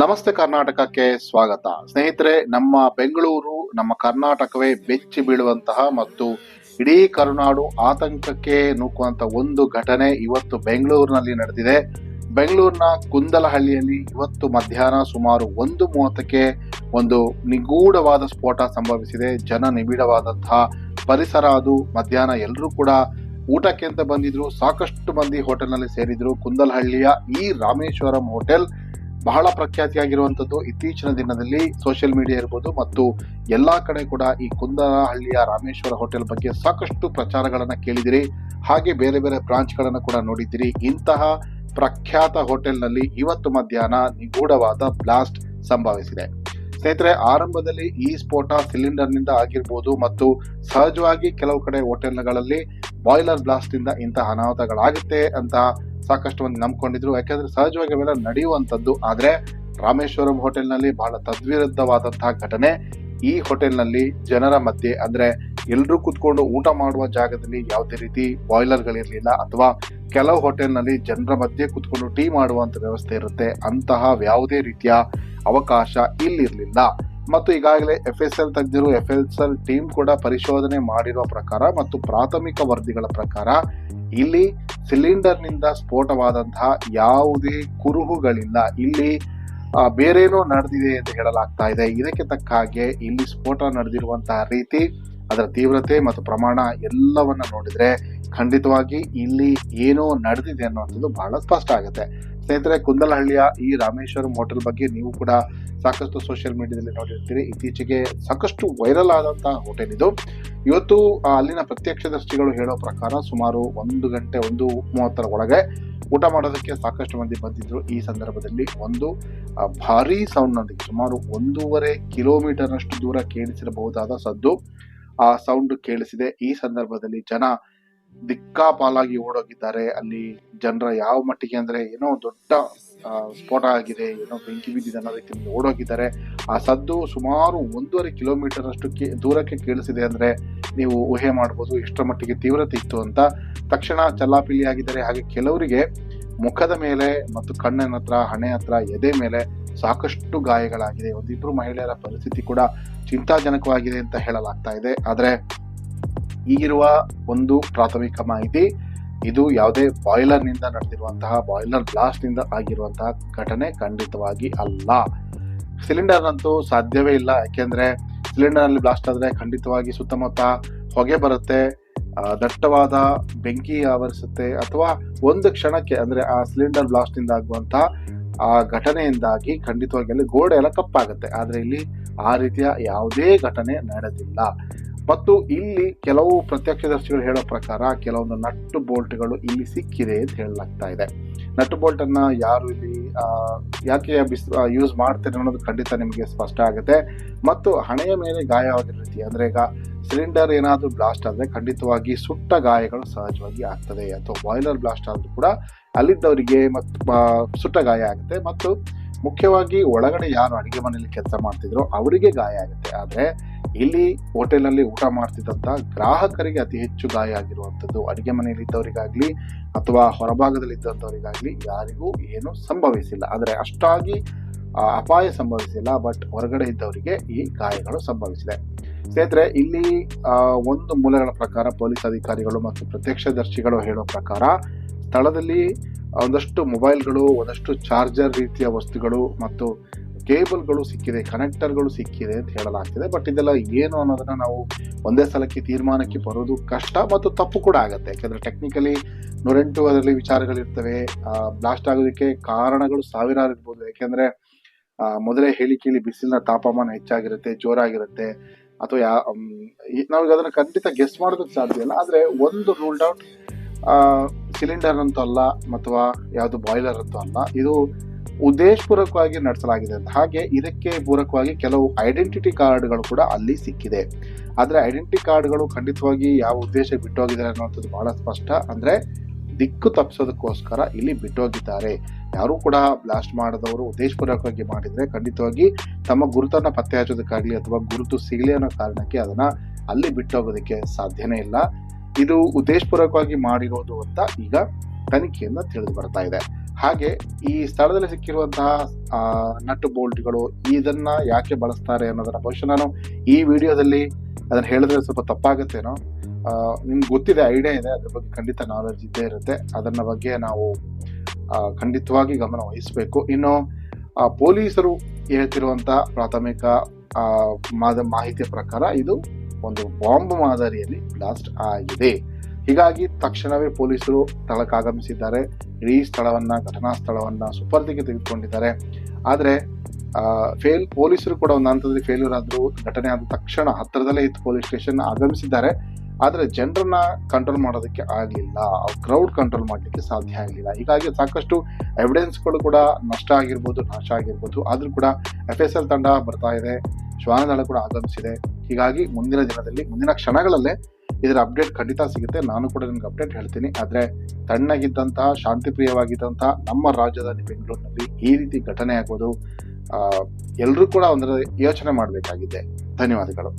ನಮಸ್ತೆ ಕರ್ನಾಟಕಕ್ಕೆ ಸ್ವಾಗತ. ಸ್ನೇಹಿತರೆ, ನಮ್ಮ ಬೆಂಗಳೂರು, ನಮ್ಮ ಕರ್ನಾಟಕವೇ ಬೆಚ್ಚಿ ಬೀಳುವಂತಹ ಮತ್ತು ಇಡೀ ಕರುನಾಡು ಆತಂಕಕ್ಕೆ ನೂಕುವಂತ ಒಂದು ಘಟನೆ ಇವತ್ತು ಬೆಂಗಳೂರಿನಲ್ಲಿ ನಡೆದಿದೆ. ಬೆಂಗಳೂರಿನ ಕುಂದಲಹಳ್ಳಿಯಲ್ಲಿ ಇವತ್ತು ಮಧ್ಯಾಹ್ನ ಸುಮಾರು ಒಂದು ಮೂವತ್ತಕ್ಕೆ ಒಂದು ನಿಗೂಢವಾದ ಸ್ಫೋಟ ಸಂಭವಿಸಿದೆ. ಜನ ನಿಬಿಡವಾದಂತಹ ಪರಿಸರ ಅದು. ಮಧ್ಯಾಹ್ನ ಎಲ್ಲರೂ ಕೂಡ ಊಟಕ್ಕೆ ಅಂತ ಬಂದಿದ್ರು. ಸಾಕಷ್ಟು ಮಂದಿ ಹೋಟೆಲ್ನಲ್ಲಿ ಸೇರಿದ್ರು. ಕುಂದಲಹಳ್ಳಿಯ ಈ ರಾಮೇಶ್ವರಂ ಹೋಟೆಲ್ ಬಹಳ ಪ್ರಖ್ಯಾತಿಯಾಗಿರುವಂತದ್ದು ಇತ್ತೀಚಿನ ದಿನದಲ್ಲಿ ಸೋಷಿಯಲ್ ಮೀಡಿಯಾ ಇರ್ಬೋದು ಮತ್ತು ಎಲ್ಲಾ ಕಡೆ ಕೂಡ ಈ ಕುಂದನಹಳ್ಳಿಯ ರಾಮೇಶ್ವರ ಹೋಟೆಲ್ ಬಗ್ಗೆ ಸಾಕಷ್ಟು ಪ್ರಚಾರಗಳನ್ನು ಕೇಳಿದಿರಿ. ಹಾಗೆ ಬೇರೆ ಬೇರೆ ಬ್ರಾಂಚ್ಗಳನ್ನು ಕೂಡ ನೋಡಿದ್ದೀರಿ ಇಂತಹ ಪ್ರಖ್ಯಾತ ಹೋಟೆಲ್ನಲ್ಲಿ ಇವತ್ತು ಮಧ್ಯಾಹ್ನ ನಿಗೂಢವಾದ ಬ್ಲಾಸ್ಟ್ ಸಂಭವಿಸಿದೆ. ಸ್ನೇಹಿತರೆ, ಆರಂಭದಲ್ಲಿ ಈ ಸ್ಫೋಟ ಸಿಲಿಂಡರ್ನಿಂದ ಆಗಿರ್ಬೋದು ಮತ್ತು ಸಹಜವಾಗಿ ಕೆಲವು ಕಡೆ ಹೋಟೆಲ್ಗಳಲ್ಲಿ ಬಾಯ್ಲರ್ ಬ್ಲಾಸ್ಟ್ ಇಂದ ಇಂತಹ ಅನಾಹುತಗಳಾಗುತ್ತೆ ಅಂತ ಸಾಕಷ್ಟು ಮಂದಿ ನಂಬ್ಕೊಂಡಿದ್ರು. ಯಾಕೆಂದ್ರೆ ಸಹಜವಾಗಿ ಅವೆಲ್ಲ ನಡೆಯುವಂಥದ್ದು. ಆದ್ರೆ ರಾಮೇಶ್ವರಂ ಹೋಟೆಲ್ನಲ್ಲಿ ಬಹಳ ತದ್ವಿರುದ್ಧವಾದಂತಹ ಘಟನೆ. ಈ ಹೋಟೆಲ್ನಲ್ಲಿ ಜನರ ಮಧ್ಯೆ ಅಂದ್ರೆ ಎಲ್ಲರೂ ಕೂತ್ಕೊಂಡು ಊಟ ಮಾಡುವ ಜಾಗದಲ್ಲಿ ಯಾವುದೇ ರೀತಿ ಬಾಯ್ಲರ್ಗಳಿರಲಿಲ್ಲ ಅಥವಾ ಕೆಲವು ಹೋಟೆಲ್ನಲ್ಲಿ ಜನರ ಮಧ್ಯೆ ಕೂತ್ಕೊಂಡು ಟೀ ಮಾಡುವಂತ ವ್ಯವಸ್ಥೆ ಇರುತ್ತೆ. ಅಂತಹ ಯಾವುದೇ ರೀತಿಯ ಅವಕಾಶ ಇಲ್ಲಿರ್ಲಿಲ್ಲ. ಮತ್ತು ಈಗಾಗಲೇ ಎಫ್ ಎಸ್ ಎಲ್ ತಜ್ಞರು ಎಫ್ ಎಸ್ ಎಲ್ ಟೀಮ್ ಕೂಡ ಪರಿಶೋಧನೆ ಮಾಡಿರುವ ಪ್ರಕಾರ ಮತ್ತು ಪ್ರಾಥಮಿಕ ವರದಿಗಳ ಪ್ರಕಾರ ಇಲ್ಲಿ ಸಿಲಿಂಡರ್ನಿಂದ ಸ್ಫೋಟವಾದಂತಹ ಯಾವುದೇ ಕುರುಹುಗಳಿಲ್ಲ. ಇಲ್ಲಿ ಬೇರೇನೋ ನಡೆದಿದೆ ಎಂದು ಹೇಳಲಾಗ್ತಾ ಇದೆ. ಇದಕ್ಕೆ ತಕ್ಕ ಹಾಗೆ ಇಲ್ಲಿ ಸ್ಫೋಟ ನಡೆದಿರುವಂತಹ ರೀತಿ, ಅದರ ತೀವ್ರತೆ ಮತ್ತು ಪ್ರಮಾಣ ಎಲ್ಲವನ್ನ ನೋಡಿದ್ರೆ ಖಂಡಿತವಾಗಿ ಇಲ್ಲಿ ಏನೋ ನಡೆದಿದೆ ಅನ್ನೋದು ಬಹಳ ಸ್ಪಷ್ಟ ಆಗುತ್ತೆ. ಸ್ನೇಹಿತರೆ, ಕುಂದಲಹಳ್ಳಿಯ ಈ ರಾಮೇಶ್ವರಂ ಹೋಟೆಲ್ ಬಗ್ಗೆ ನೀವು ಕೂಡ ಸಾಕಷ್ಟು ಸೋಷಿಯಲ್ ಮೀಡಿಯಾದಲ್ಲಿ ನೋಡಿರ್ತೀರಿ. ಇತ್ತೀಚೆಗೆ ಸಾಕಷ್ಟು ವೈರಲ್ ಆದಂತಹ ಹೋಟೆಲ್ ಇದು. ಇವತ್ತು ಅಲ್ಲಿನ ಪ್ರತ್ಯಕ್ಷದರ್ಶಿಗಳು ಹೇಳೋ ಪ್ರಕಾರ ಸುಮಾರು ಒಂದು ಗಂಟೆ, ಒಂದು ಮೂವತ್ತರ ಒಳಗೆ ಊಟ ಮಾಡೋದಕ್ಕೆ ಸಾಕಷ್ಟು ಮಂದಿ ಬಂದಿದ್ರು. ಈ ಸಂದರ್ಭದಲ್ಲಿ ಒಂದು ಭಾರಿ ಭಾರೀ ಸೌಂಡ್ನೊಂದಿಗೆ ಸುಮಾರು ಒಂದೂವರೆ ಕಿಲೋಮೀಟರ್ನಷ್ಟು ದೂರ ಕೇಳಿಸಿರಬಹುದಾದ ಸದ್ದು ಆ ಸೌಂಡ್ ಕೇಳಿಸಿದೆ. ಈ ಸಂದರ್ಭದಲ್ಲಿ ಜನ ದಿಕ್ಕಾಪಾಲಾಗಿ ಓಡೋಗಿದ್ದಾರೆ. ಅಲ್ಲಿ ಜನರ ಯಾವ ಮಟ್ಟಿಗೆ ಅಂದ್ರೆ ಏನೋ ದೊಡ್ಡ ಸ್ಫೋಟ ಆಗಿದೆ, ಏನೋ ಬೆಂಕಿ ಬಿದ್ದಿದೆ ಅನ್ನೋ ಓಡೋಗಿದ್ದಾರೆ. ಆ ಸದ್ದು ಸುಮಾರು ಒಂದೂವರೆ ಕಿಲೋಮೀಟರ್ ಅಷ್ಟು ದೂರಕ್ಕೆ ಕೇಳಿಸಿದೆ ಅಂದ್ರೆ ನೀವು ಊಹೆ ಮಾಡ್ಬೋದು ಎಷ್ಟರ ಮಟ್ಟಿಗೆ ತೀವ್ರತೆ ಇತ್ತು ಅಂತ. ತಕ್ಷಣ ಚಲ್ಲಾಪಿಲಿ ಆಗಿದ್ದಾರೆ. ಹಾಗೆ ಕೆಲವರಿಗೆ ಮುಖದ ಮೇಲೆ ಮತ್ತು ಕಣ್ಣಿನ ಹತ್ರ ಹಣೆ ಹತ್ರ, ಎದೆ ಮೇಲೆ ಸಾಕಷ್ಟು ಗಾಯಗಳಾಗಿದೆ. ಒಂದಿಬ್ರು ಮಹಿಳೆಯರ ಪರಿಸ್ಥಿತಿ ಕೂಡ ಚಿಂತಾಜನಕವಾಗಿದೆ ಅಂತ ಹೇಳಲಾಗ್ತಾ ಇದೆ. ಆದ್ರೆ ಈಗಿರುವ ಒಂದು ಪ್ರಾಥಮಿಕ ಮಾಹಿತಿ, ಇದು ಯಾವುದೇ ಬಾಯ್ಲರ್ನಿಂದ ನಡೆದಿರುವಂತಹ ಬಾಯ್ಲರ್ ಬ್ಲಾಸ್ಟ್ನಿಂದ ಆಗಿರುವಂತಹ ಘಟನೆ ಖಂಡಿತವಾಗಿ ಅಲ್ಲ. ಸಿಲಿಂಡರ್ ಅಂತೂ ಸಾಧ್ಯವೇ ಇಲ್ಲ, ಯಾಕೆಂದ್ರೆ ಸಿಲಿಂಡರ್ನಲ್ಲಿ ಬ್ಲಾಸ್ಟ್ ಆದ್ರೆ ಖಂಡಿತವಾಗಿ ಸುತ್ತಮುತ್ತ ಹೊಗೆ ಬರುತ್ತೆ ದಟ್ಟವಾದ ಬೆಂಕಿ ಆವರಿಸುತ್ತೆ, ಅಥವಾ ಒಂದು ಕ್ಷಣಕ್ಕೆ ಅಂದ್ರೆ ಆ ಸಿಲಿಂಡರ್ ಬ್ಲಾಸ್ಟ್ನಿಂದ ಆಗುವಂತಹ ಆ ಘಟನೆಯಿಂದಾಗಿ ಖಂಡಿತವಾಗಿ ಅಲ್ಲಿ ಗೋಡೆ ಎಲ್ಲ ಕಪ್ಪಾಗುತ್ತೆ. ಆದ್ರೆ ಇಲ್ಲಿ ಆ ರೀತಿಯ ಯಾವುದೇ ಘಟನೆ ನಡೆದಿಲ್ಲ. ಮತ್ತು ಇಲ್ಲಿ ಕೆಲವು ಪ್ರತ್ಯಕ್ಷದರ್ಶಿಗಳು ಹೇಳೋ ಪ್ರಕಾರ ಕೆಲವೊಂದು ನಟ್ಟು ಬೋಲ್ಟ್ಗಳು ಇಲ್ಲಿ ಸಿಕ್ಕಿದೆ ಅಂತ ಹೇಳಲಾಗ್ತಾ ಇದೆ. ನಟ್ಟು ಬೋಲ್ಟನ್ನು ಯಾರು ಇಲ್ಲಿ ಯಾಕೆ ಬಿಸ್ ಯೂಸ್ ಮಾಡ್ತಾರೆ ಅನ್ನೋದು ಖಂಡಿತ ನಿಮಗೆ ಸ್ಪಷ್ಟ ಆಗುತ್ತೆ. ಮತ್ತು ಹಣೆಯ ಮೇಲೆ ಗಾಯವಾಗಿರೋ ರೀತಿ, ಅಂದ್ರೆ ಈಗ ಸಿಲಿಂಡರ್ ಏನಾದರೂ ಬ್ಲಾಸ್ಟ್ ಆದ್ರೆ ಖಂಡಿತವಾಗಿ ಸುಟ್ಟ ಗಾಯಗಳು ಸಹಜವಾಗಿ ಆಗ್ತದೆ. ಅಥವಾ ಬಾಯ್ಲರ್ ಬ್ಲಾಸ್ಟ್ ಆದ್ರೂ ಕೂಡ ಅಲ್ಲಿದ್ದವರಿಗೆ ಮತ್ತು ಸುಟ್ಟ ಗಾಯ ಆಗುತ್ತೆ. ಮತ್ತು ಮುಖ್ಯವಾಗಿ ಒಳಗಡೆ ಯಾರು ಅಡುಗೆ ಮನೆಯಲ್ಲಿ ಕೆಲಸ ಮಾಡ್ತಿದ್ರು ಅವರಿಗೆ ಗಾಯ ಆಗುತ್ತೆ. ಆದ್ರೆ ಇಲ್ಲಿ ಹೋಟೆಲ್ನಲ್ಲಿ ಊಟ ಮಾಡ್ತಿದ್ದಂತ ಗ್ರಾಹಕರಿಗೆ ಅತಿ ಹೆಚ್ಚು ಗಾಯ ಆಗಿರುವಂಥದ್ದು. ಅಡುಗೆ ಮನೆಯಲ್ಲಿ ಇದ್ದವರಿಗಾಗ್ಲಿ ಅಥವಾ ಹೊರಭಾಗದಲ್ಲಿ ಇದ್ದಂಥವರಿಗಾಗ್ಲಿ ಯಾರಿಗೂ ಏನು ಸಂಭವಿಸಿಲ್ಲ. ಆದರೆ ಅಷ್ಟಾಗಿ ಅಪಾಯ ಸಂಭವಿಸಿಲ್ಲ. ಬಟ್ ಹೊರಗಡೆ ಇದ್ದವರಿಗೆ ಈ ಗಾಯಗಳು ಸಂಭವಿಸಿದೆ. ಸ್ನೇಹಿತರೆ, ಇಲ್ಲಿ ಒಂದು ಮೂಲಗಳ ಪ್ರಕಾರ ಪೊಲೀಸ್ ಅಧಿಕಾರಿಗಳು ಮತ್ತು ಪ್ರತ್ಯಕ್ಷದರ್ಶಿಗಳು ಹೇಳೋ ಪ್ರಕಾರ ಸ್ಥಳದಲ್ಲಿ ಒಂದಷ್ಟು ಮೊಬೈಲ್ಗಳು, ಒಂದಷ್ಟು ಚಾರ್ಜರ್ ರೀತಿಯ ವಸ್ತುಗಳು ಮತ್ತು ಕೇಬಲ್ಗಳು ಸಿಕ್ಕಿದೆ, ಕನೆಕ್ಟರ್ಗಳು ಸಿಕ್ಕಿದೆ ಅಂತ ಹೇಳಲಾಗ್ತಿದೆ. ಬಟ್ ಇದೆಲ್ಲ ಏನು ಅನ್ನೋದನ್ನ ನಾವು ಒಂದೇ ಸಲಕ್ಕೆ ತೀರ್ಮಾನಕ್ಕೆ ಬರೋದು ಕಷ್ಟ ಮತ್ತು ತಪ್ಪು ಕೂಡ ಆಗುತ್ತೆ. ಯಾಕಂದ್ರೆ ಟೆಕ್ನಿಕಲಿ ನೂರೆಂಟು ಅದರಲ್ಲಿ ವಿಚಾರಗಳಿರ್ತವೆ ಬ್ಲಾಸ್ಟ್ ಆಗೋದಕ್ಕೆ ಕಾರಣಗಳು ಸಾವಿರಾರು ಇರ್ಬೋದು. ಯಾಕೆಂದ್ರೆ ಮೊದಲೇ ಹೇಳಿ ಕೇಳಿ ಬಿಸಿಲಿನ ತಾಪಮಾನ ಹೆಚ್ಚಾಗಿರುತ್ತೆ, ಜೋರಾಗಿರುತ್ತೆ. ಅಥವಾ ಯಾ ನಾವೀಗ ಅದನ್ನ ಖಂಡಿತ ಗೆಸ್ ಮಾಡೋದಕ್ಕೆ ಸಾಧ್ಯ ಇಲ್ಲ. ಆದ್ರೆ ಒಂದು ರೂಲ್ಡ್ ಔಟ್ ಸಿಲಿಂಡರ್ ಅಂತೂ ಅಲ್ಲ, ಅಥವಾ ಯಾವುದು ಬಾಯ್ಲರ್ ಅಂತೂ ಅಲ್ಲ. ಇದು ಉದ್ದೇಶಪೂರ್ವಕವಾಗಿ ನಡೆಸಲಾಗಿದೆ ಅಂತ. ಹಾಗೆ ಇದಕ್ಕೆ ಪೂರಕವಾಗಿ ಕೆಲವು ಐಡೆಂಟಿಟಿ ಕಾರ್ಡ್ಗಳು ಕೂಡ ಅಲ್ಲಿ ಸಿಕ್ಕಿದೆ. ಆದರೆ ಐಡೆಂಟಿಟಿ ಕಾರ್ಡ್ಗಳು ಖಂಡಿತವಾಗಿ ಯಾವ ಉದ್ದೇಶ ಬಿಟ್ಟೋಗಿದ್ದಾರೆ ಅನ್ನುವಂಥದ್ದು ಬಹಳ ಸ್ಪಷ್ಟ. ಅಂದ್ರೆ ದಿಕ್ಕು ತಪ್ಪಿಸೋದಕ್ಕೋಸ್ಕರ ಇಲ್ಲಿ ಬಿಟ್ಟೋಗಿದ್ದಾರೆ. ಯಾರು ಕೂಡ ಬ್ಲಾಸ್ಟ್ ಮಾಡದವರು ಉದ್ದೇಶಪೂರ್ವಕವಾಗಿ ಮಾಡಿದ್ರೆ ಖಂಡಿತವಾಗಿ ತಮ್ಮ ಗುರುತನ್ನು ಪತ್ತೆ ಹಚ್ಚೋದಕ್ಕಾಗ್ಲಿ ಅಥವಾ ಗುರುತು ಸಿಗಲಿ ಅನ್ನೋ ಕಾರಣಕ್ಕೆ ಅದನ್ನ ಅಲ್ಲಿ ಬಿಟ್ಟೋಗೋದಕ್ಕೆ ಸಾಧ್ಯನೇ ಇಲ್ಲ. ಇದು ಉದ್ದೇಶಪೂರ್ವಕವಾಗಿ ಮಾಡಿರೋದು ಅಂತ ಈಗ ತನಿಖೆಯಿಂದ ತಿಳಿದು ಬರ್ತಾ ಇದೆ. ಹಾಗೆ ಈ ಸ್ಥಳದಲ್ಲಿ ಸಿಕ್ಕಿರುವಂತಹ ನಟ್ಟು ಬೋಲ್ಟ್ಗಳು ಇದನ್ನ ಯಾಕೆ ಬಳಸ್ತಾರೆ ಅನ್ನೋದನ್ನ ಬಹುಶಃ ನಾನು ಈ ವಿಡಿಯೋದಲ್ಲಿ ಅದನ್ನ ಹೇಳಿದ್ರೆ ಸ್ವಲ್ಪ ತಪ್ಪಾಗುತ್ತೇನೋ. ನಿಮ್ಗೆ ಗೊತ್ತಿದೆ, ಐಡಿಯಾ ಇದೆ, ಅದ್ರ ಬಗ್ಗೆ ಖಂಡಿತ ನಾಲೆಡ್ಜ್ ಇದ್ದೇ ಇರುತ್ತೆ. ಅದನ್ನ ಬಗ್ಗೆ ನಾವು ಖಂಡಿತವಾಗಿ ಗಮನ ವಹಿಸಬೇಕು. ಇನ್ನು ಪೊಲೀಸರು ಹೇಳ್ತಿರುವಂತಹ ಪ್ರಾಥಮಿಕ ಮಾಹಿತಿಯ ಪ್ರಕಾರ ಇದು ಒಂದು ಬಾಂಬ್ ಮಾದರಿಯಲ್ಲಿ ಬ್ಲಾಸ್ಟ್ ಆಗಿದೆ. ಹೀಗಾಗಿ ತಕ್ಷಣವೇ ಪೊಲೀಸರು ಸ್ಥಳಕ್ಕೆ ಆಗಮಿಸಿದ್ದಾರೆ. ಇಡೀ ಸ್ಥಳವನ್ನ, ಘಟನಾ ಸ್ಥಳವನ್ನ ಸುಪರ್ದಿಗೆ ತೆಗೆದುಕೊಂಡಿದ್ದಾರೆ. ಆದ್ರೆ ಫೇಲ್ ಪೊಲೀಸರು ಕೂಡ ಒಂದು ಹಂತದಲ್ಲಿ ಫೇಲ್ಯೂರ್ ಆದ್ರು, ಘಟನೆ ಆದ ತಕ್ಷಣ ಹತ್ತಿರದಲ್ಲೇ ಇತ್ತು ಪೊಲೀಸ್ ಸ್ಟೇಷನ್ ಆಗಮಿಸಿದ್ದಾರೆ. ಆದ್ರೆ ಜನರನ್ನ ಕಂಟ್ರೋಲ್ ಮಾಡೋದಕ್ಕೆ ಆಗಲಿಲ್ಲ. ಕ್ರೌಡ್ ಕಂಟ್ರೋಲ್ ಮಾಡಲಿಕ್ಕೆ ಸಾಧ್ಯ ಆಗಲಿಲ್ಲ. ಹೀಗಾಗಿ ಸಾಕಷ್ಟು ಎವಿಡೆನ್ಸ್ಗಳು ಕೂಡ ನಷ್ಟ ಆಗಿರ್ಬೋದು, ನಾಶ ಆಗಿರ್ಬೋದು. ಆದ್ರೂ ಕೂಡ ಎಫ್ ಎಸ್ ಎಲ್ ತಂಡ ಬರ್ತಾ ಇದೆ. ಶ್ವಾನದಳ ಕೂಡ ಆಗಮಿಸಿದೆ. ಹೀಗಾಗಿ ಮುಂದಿನ ದಿನದಲ್ಲಿ, ಮುಂದಿನ ಕ್ಷಣಗಳಲ್ಲೇ ಇದರ ಅಪ್ಡೇಟ್ ಖಂಡಿತ ಸಿಗುತ್ತೆ. ನಾನು ಕೂಡ ನಿಮ್ಗೆ ಅಪ್ಡೇಟ್ ಹೇಳ್ತೀನಿ. ಆದ್ರೆ ತಣ್ಣಗಿದ್ದಂತಹ ಶಾಂತಿಪ್ರಿಯವಾಗಿದ್ದಂತಹ ನಮ್ಮ ರಾಜಧಾನಿ ಬೆಂಗಳೂರಿನಲ್ಲಿ ಈ ರೀತಿ ಘಟನೆ ಆಗೋದು ಎಲ್ಲರೂ ಕೂಡ ಒಂದರ ಯೋಚನೆ ಮಾಡಬೇಕಾಗಿದೆ. ಧನ್ಯವಾದಗಳು.